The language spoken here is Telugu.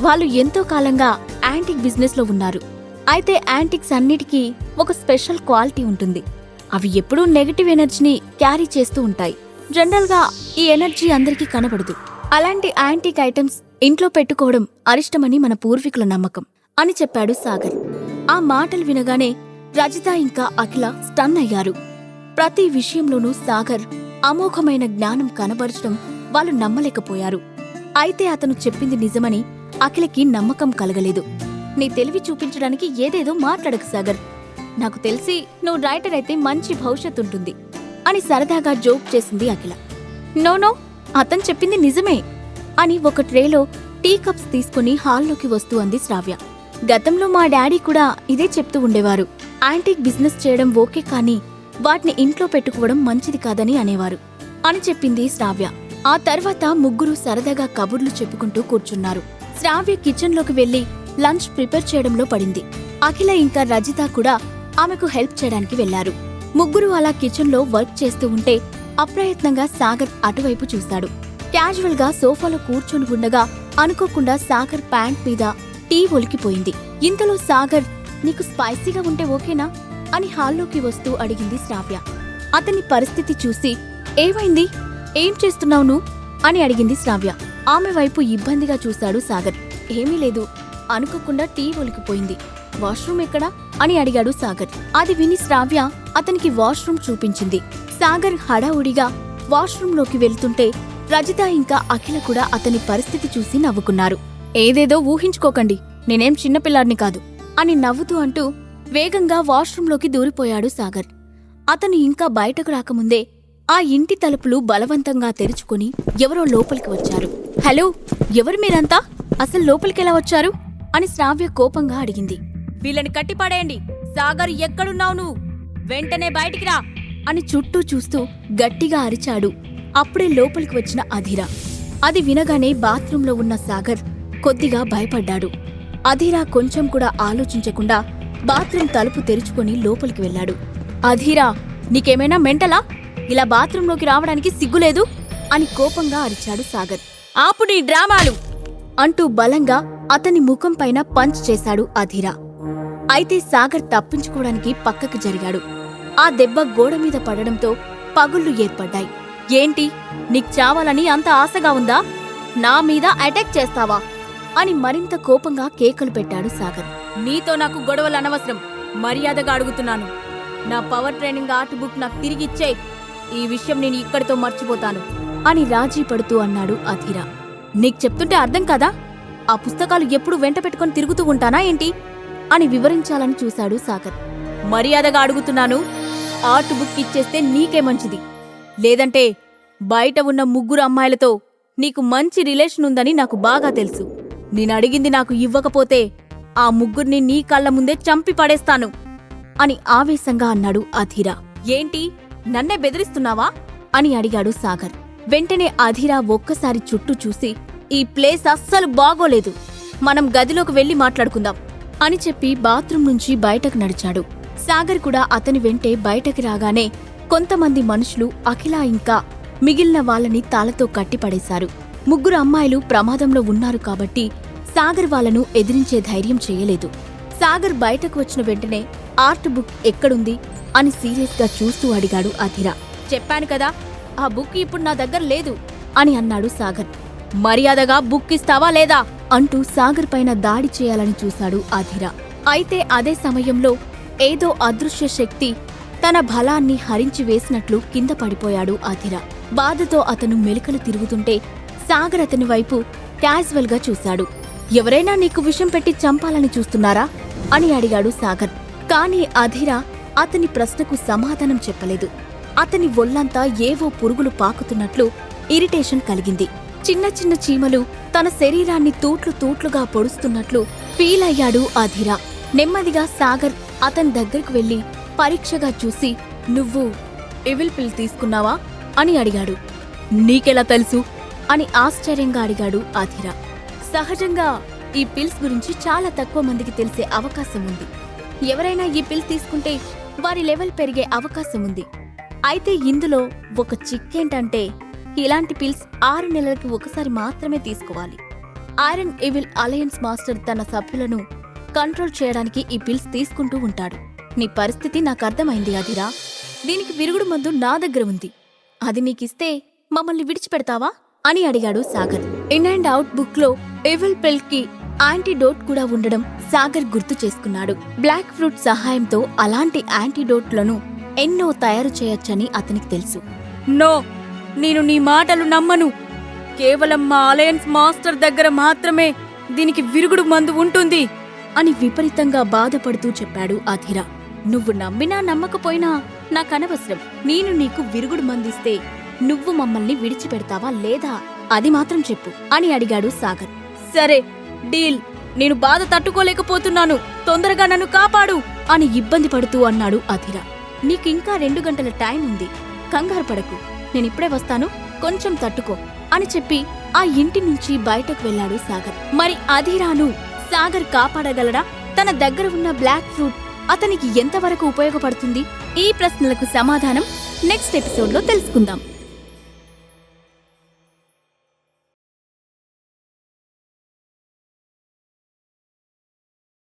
వాళ్ళు ఎంతో కాలంగా యాంటిక్ బిజినెస్లో ఉన్నారు. అయితే యాంటిక్స్ అన్నిటికీ ఒక స్పెషల్ క్వాలిటీ ఉంటుంది. అవి ఎప్పుడూ నెగటివ్ ఎనర్జీని క్యారీ చేస్తూ ఉంటాయి. జనరల్గా ఈ ఎనర్జీ అందరికీ కనబడదు. అలాంటి యాంటిక్ ఐటమ్స్ ఇంట్లో పెట్టుకోవడం అరిష్టమని మన పూర్వీకుల నమ్మకం అని చెప్పాడు సాగర్. ఆ మాటలు వినగానే రజిత ఇంకా అఖిల స్టన్ అయ్యారు. ప్రతి విషయంలోనూ సాగర్ అమోఘమైన జ్ఞానం కనబరచడం వాళ్ళు నమ్మలేకపోయారు. అయితే అతను చెప్పింది నిజమని అఖిలకి నమ్మకం కలగలేదు. నీ తెలివి చూపించడానికి ఏదేదో మాట్లాడకు సాగర్. నాకు తెలిసి నువ్వు రైటర్ అయితే మంచి భవిష్యత్తు ఉంటుంది అని సరదాగా జోక్ చేసింది అఖిల. నో నో అతను చెప్పింది నిజమే అని ఒక ట్రేలో టీ కప్స్ తీసుకుని హాల్లోకి వస్తూ అంది శ్రావ్య. గతంలో మా డాడీ కూడా ఇదే చెప్తూ ఉండేవారు. యాంటిక్ బిజినెస్ చేయడం ఓకే కానీ వాటిని ఇంట్లో పెట్టుకోవడం మంచిది కాదని అనేవారు అని చెప్పింది శ్రావ్య. ఆ తర్వాత ముగ్గురు సరదాగా కబుర్లు చెప్పుకుంటూ కూర్చున్నారు. శ్రావ్య కిచెన్లోకి వెళ్ళి లంచ్ ప్రిపేర్ చేయడంలో పడింది. అఖిల ఇంకా రజిత కూడా ఆమెకు హెల్ప్ చేయడానికి వెళ్ళారు ముగ్గురు అలా కిచెన్లో వర్క్ చేస్తూ ఉంటే అప్రయత్నంగా సాగర్ అటువైపు చూశాడు క్యాజువల్గా సోఫాలో కూర్చొని ఉండగా అనుకోకుండా సాగర్ ప్యాంట్ మీద టీ ఒలికిపోయింది. ఇంతలో సాగర్ నీకు స్పైసీగా ఉంటే ఓకేనా? అని హాల్లోకి వస్తూ అడిగింది శ్రావ్య. అతని పరిస్థితి చూసి ఏమైంది? ఏం చేస్తున్నావు అని అడిగింది శ్రావ్య. ఆమె వైపు ఇబ్బందిగా చూశాడు సాగర్. ఏమీ లేదు. అనుకోకుండా టీ ఒలికిపోయింది. వాష్రూమ్ ఎక్కడా? అని అడిగాడు సాగర్. అది విని శ్రావ్య అతనికి వాష్రూమ్ చూపించింది. సాగర్ హడావుడిగా వాష్రూంలోకి వెళ్తుంటే రజిత ఇంకా అఖిల కూడా అతని పరిస్థితి చూసి నవ్వుకున్నారు. ఏదేదో ఊహించుకోకండి. నేనేం చిన్నపిల్లాడిని కాదు అని నవ్వుతూ అంటూ వేగంగా వాష్రూంలోకి దూరిపోయాడు సాగర్. అతను ఇంకా బయటకు రాకముందే ఆ ఇంటి తలుపులు బలవంతంగా తెరుచుకుని ఎవరో లోపలికి వచ్చారు. హలో ఎవరు మీరంతా? అసలు లోపలికెలా వచ్చారు? అని శ్రావ్య కోపంగా అడిగింది. వీళ్ళని కట్టిపడేయండి. సాగర్ ఎక్కడున్నావు నువ్వు? వెంటనే బయటికి రా! అని చుట్టూ చూస్తూ గట్టిగా అరిచాడు. అప్పుడే లోపలికి వచ్చిన అధీర. అది వినగానే బాత్రూంలో ఉన్న సాగర్ కొద్దిగా భయపడ్డాడు. అధీరా కొంచెం కూడా ఆలోచించకుండా బాత్రూం తలుపు తెరుచుకొని లోపలికి వెళ్ళాడు. అధీరా నీకేమైనా మెంటలా? ఇలా బాత్రూంలోకి రావడానికి సిగ్గులేదు అని కోపంగా అరిచాడు సాగర్. ఆపు నీ డ్రామాలు! అంటూ బలంగా అతని ముఖం పైన పంచ్ చేశాడు అధీరా. అయితే సాగర్ తప్పించుకోవడానికి పక్కకు జరిగాడు. ఆ దెబ్బ గోడ మీద పడడంతో పగుళ్ళు ఏర్పడ్డాయి. ఏంటి? నీకు చావాలని అంత ఆశగా ఉందా? నా మీద అటాక్ చేస్తావా? అని మరింత కోపంగా కేకలు పెట్టాడు సాగర్. నీతో నాకు గొడవలు అనవసరం. మర్యాదగా అడుగుతున్నాను. నా పవర్ ట్రైనింగ్ ఆర్ట్ బుక్ నాకు తిరిగిచ్చే ఈ విషయం నేను ఇక్కడితో మర్చిపోతాను అని రాజీ పడుతూ అన్నాడు అధీరా. నీకు చెప్తుంటే అర్థం కదా? ఆ పుస్తకాలు ఎప్పుడు వెంట పెట్టుకొని తిరుగుతూ ఉంటానా ఏంటి? అని వివరించాలని చూశాడు సాగర్. మర్యాదగా అడుగుతున్నాను. ఆర్ట్ బుక్ ఇచ్చేస్తే నీకే మంచిది. లేదంటే బయట ఉన్న ముగ్గురు అమ్మాయిలతో నీకు మంచి రిలేషన్ ఉందని నాకు బాగా తెలుసు. నేను అడిగింది నాకు ఇవ్వకపోతే ఆ ముగ్గురిని నీ కళ్ళ ముందే చంపి పడేస్తాను అని ఆవేశంగా అన్నాడు అధీరా. ఏంటి? నన్నే బెదిరిస్తున్నావా? అని అడిగాడు సాగర్. వెంటనే అధీరా ఒక్కసారి చుట్టూ చూసి ఈ ప్లేస్ అస్సలు బాగోలేదు. మనం గదిలోకి వెళ్ళి మాట్లాడుకుందాం అని చెప్పి బాత్రూం నుంచి బయటకు నడిచాడు. సాగర్ కూడా అతని వెంటే బయటకి రాగానే కొంతమంది మనుషులు అఖిల ఇంకా మిగిలిన వాళ్ళని తాళతో కట్టిపడేశారు. ముగ్గురు అమ్మాయిలు ప్రమాదంలో ఉన్నారు కాబట్టి సాగర్ వాళ్ళను ఎదిరించే ధైర్యం చేయలేదు. సాగర్ బయటకు వచ్చిన వెంటనే ఆర్ట్ బుక్ ఎక్కడుంది? అని సీరియస్గా చూస్తూ అడిగాడు అధిరా. చెప్పాను కదా ఆ బుక్ ఇప్పుడు నా దగ్గర లేదు అని అన్నాడు సాగర్. మర్యాదగా బుక్ ఇస్తావా లేదా? అంటూ సాగర్ పైన దాడి చేయాలని చూశాడు అధిరా. అయితే అదే సమయంలో ఏదో అదృశ్య శక్తి తన బలాన్ని హరించి వేసినట్లు కింద పడిపోయాడు అధిరా. బాధతో అతను మెలికలు తిరుగుతుంటే సాగర్ అతని వైపు క్యాజువల్గా చూశాడు. ఎవరైనా నీకు విషం పెట్టి చంపాలని చూస్తున్నారా? అని అడిగాడు సాగర్. కాని అధిరా అతని ప్రశ్నకు సమాధానం చెప్పలేదు. అతని ఒళ్ళంతా ఏవో పురుగులు పాకుతున్నట్లు ఇరిటేషన్ కలిగింది. చిన్న చిన్న చీమలు తన శరీరాన్ని తూట్లు తూట్లుగా పొడుస్తున్నట్లు ఫీల్ అయ్యాడు అధిరా. నెమ్మదిగా సాగర్ అతని దగ్గరకు వెళ్ళి పరీక్షగా చూసి నువ్వు ఎవిల్ పిల్ తీసుకున్నావా? అని అడిగాడు. నీకెలా తెలుసు? అని ఆశ్చర్యంగా అడిగాడు అధిరా. సహజంగా ఈ పిల్స్ గురించి చాలా తక్కువ మందికి తెలిసే అవకాశం ఉంది. ఎవరైనా ఈ పిల్ తీసుకుంటే వారి లెవెల్ పెరిగే అవకాశం ఉంది. అయితే ఇందులో ఒక చిక్కేంటంటే ఇలాంటి పిల్స్ ఆరు నెలలకి ఒకసారి మాత్రమే తీసుకోవాలి. ఐరన్ ఇవిల్ అలయన్స్ మాస్టర్ తన సభ్యులను కంట్రోల్ చేయడానికి ఈ పిల్స్ తీసుకుంటూ ఉంటాడు. నీ పరిస్థితి నాకు అర్థమైంది అదిరా. దీనికి విరుగుడు మందు నా దగ్గర ఉంది. అది నీకిస్తే మమ్మల్ని విడిచిపెడతావా? అని అడిగాడు సాగర్. ఇన్ అండ్ అవుట్ బుక్లో ఎవిల్ పిల్కి యాంటీడోట్ కూడా ఉండడం సాగర్ గుర్తు చేసుకున్నాడు. బ్లాక్ ఫ్రూట్ సహాయంతో అలాంటి యాంటీడోట్లను ఎన్నో తయారు చేయొచ్చని అతనికి తెలుసు. నో నేను నీ మాటలు నమ్మను. కేవలం మా అలయన్స్ మాస్టర్ దగ్గర మాత్రమే దీనికి విరుగుడు మందు ఉంటుంది అని విపరీతంగా బాధపడుతూ చెప్పాడు అధిర. నువ్వు నమ్మినా నమ్మకపోయినా నాకనవసరం. నేను నీకు విరుగుడు మందిస్తే నువ్వు మమ్మల్ని విడిచిపెడతావా లేదా? అది మాత్రం చెప్పు అని అడిగాడు సాగర్. సరే డీల్. నేను బాధ తట్టుకోలేకపోతున్నాను. తొందరగా నన్ను కాపాడు అని ఇబ్బంది పడుతూ అన్నాడు అధిర. నీకింకా రెండు గంటల టైం ఉంది. కంగారు పడకు. నేనిప్పుడే వస్తాను. కొంచెం తట్టుకో అని చెప్పి ఆ ఇంటి నుంచి బయటకు వెళ్ళాడు సాగర్. మరి అధిరాను సాగర్ కాపాడగలడా? తన దగ్గర ఉన్న బ్లాక్ ఫ్రూట్ అతనికి ఎంతవరకు ఉపయోగపడుతుంది? ఈ ప్రశ్నలకు సమాధానం నెక్స్ట్ ఎపిసోడ్లో తెలుసుకుందాం.